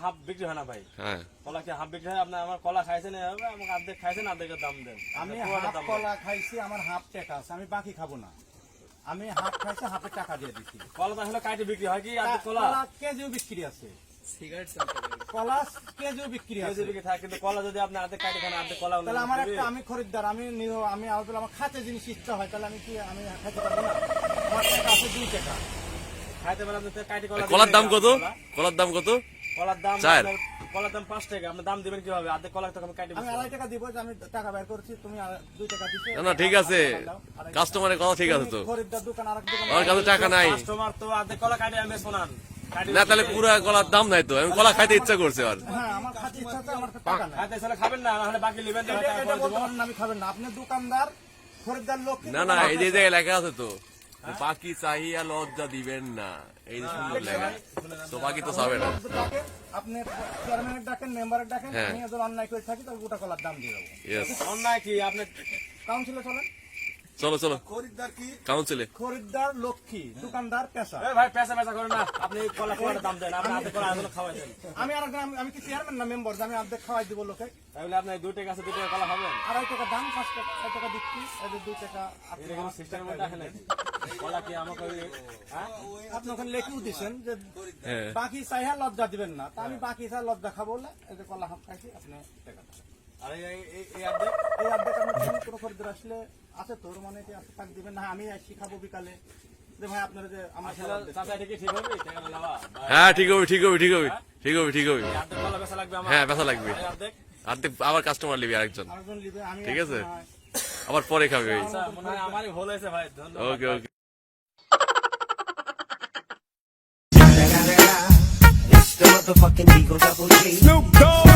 Half বিক্রি হয় না ভাই। হ্যাঁ। কলা কি হাফ বিক্রি হয়? আপনি আমার কলা খাইছেন এভাবে আমাকে অর্ধেক খাইছেন অর্ধেকের দাম দেন। আমি হাফ কলা খাইছি আমার হাফ টাকা আছে আমি বাকি খাব না। আমি হাফ খাইছি হাফে টাকা দিয়ে দিচ্ছি কলা তো আসলে কাইটে বিক্রি হয় কি? কলা? কলা কেজিও বিক্রি আছে। কলা কেজিও বিক্রি আছে। বিক্রি থাকে কিন্তু কলা যদি আপনি অর্ধেক কাইটে খান অর্ধেক কলা তাহলে আমার একটা আমি খরিদ্দার আমি আমি আবার আমার খাতে জিনিস ইচ্ছা হয় তাহলে আমি কি আমি খাইতে পারব না? আমার টাকা আছে দুই টাকা। খাইতে কলার দাম কত? কলার দাম কত? কলার দাম চার। কলার দাম পাঁচ টাকা আপনি দাম দিবেন কীভাবে? অর্ধেক কলা তো আমি কাইটে আমি আড়াই টাকা দিব আমি টাকা বের করছি তুমি দুই টাকা দিছো। না না ঠিক আছে। কাস্টমারের কথা ঠিক আছে তো। খরিদ্দার দোকান আরেক দোকান আমার কাছে টাকা নাই। কাস্টমার তো অর্ধেক কলা কাইটে আমি শোনান। না তাহলে পুরা কলার দাম নাই তো আমি কলা খাইতে ইচ্ছা করছে আর। হ্যাঁ আমার খাতে ইচ্ছা আছে আমার টাকা নাই। খাইতে আসলে খাবেন না নাহলে বাকি নেবেন টাকা আমি খাবেন না। আপনি দোকানদার খরিদ্দার লোক না না এই যে লেখা আছে তো। বাকি চাহিয়া লজ্জা দিবেন না। এই সুন্দর লেখা। তো বাকি তো চাবে না। আপনি চেয়ারম্যানের ডাকেন মেম্বারের ডাকেন হ্যাঁ। আমি যদি অন্যায় করে থাকি তাহলে গোটা কলার দাম দিয়ে দেবো। অন্যায় কি? আপনি কাউন্সিলে চলেন। চলো চলো। খরিদ্দার কি? কাউন্সিলে। খরিদ্দার লক্ষ্মী দোকানদার পেশা। ভাই পেশা পেশা করেন না। আপনি কলা কলার দাম দেন আপনি অর্ধেক কলা আসলে খাওয়াই দেন। আমি আর আমি- কি চেয়ারম্যান না মেম্বার আমি অর্ধেক খাওয়াই দিব লোকে। তাহলে আপনি দুই টাকা আছে দুই টাকা কলা খাবেন? আড়াই টাকা দাম পাঁচ টাকা ছয় টাকা দিচ্ছি এদের দুই টাকা আপনি এটা কোনো সিস্টেমের মধ্যে আসে নাকি? কলা কি আমাকে ওই হ্যাঁ? আপনি ওখানে লেখেও দিচ্ছেন যে হ্যাঁ। বাকি চাইহা লজ্জা দিবেন না। তা আমি বাকি চাই লজ্জা খাব বলে এই যে কলা হাফ খাইছি আপনি টাকা। আর এই- এই- এই- এই অর্ধেক এই অর্ধেক আপনি দিন কোনো খরিদ্দার আসলে আছে তোর মানে কি আছে? টাকা দিবেন না আমি আসি বিকালে। যে ভাই আপনারা যে আমার চাচা ঠিক হবে? হ্যাঁ ঠিক হবে ঠিক হবে ঠিক হবে ঠিক হবে ঠিক হবে। এই অর্ধেক কলা বেচা লাগবে আমার? হ্যাঁ বেচা লাগবে। অর্ধেক আবার কাস্টমার নিবি আরেকজন। আরেকজন লিবে আমি ঠিক আছে? আবার পরে খাবে। ওই আচ্ছা, মনে হয় আমারই ভুল হয়েছে ভাই ওকে ওকে motherfucking Eagle Double G.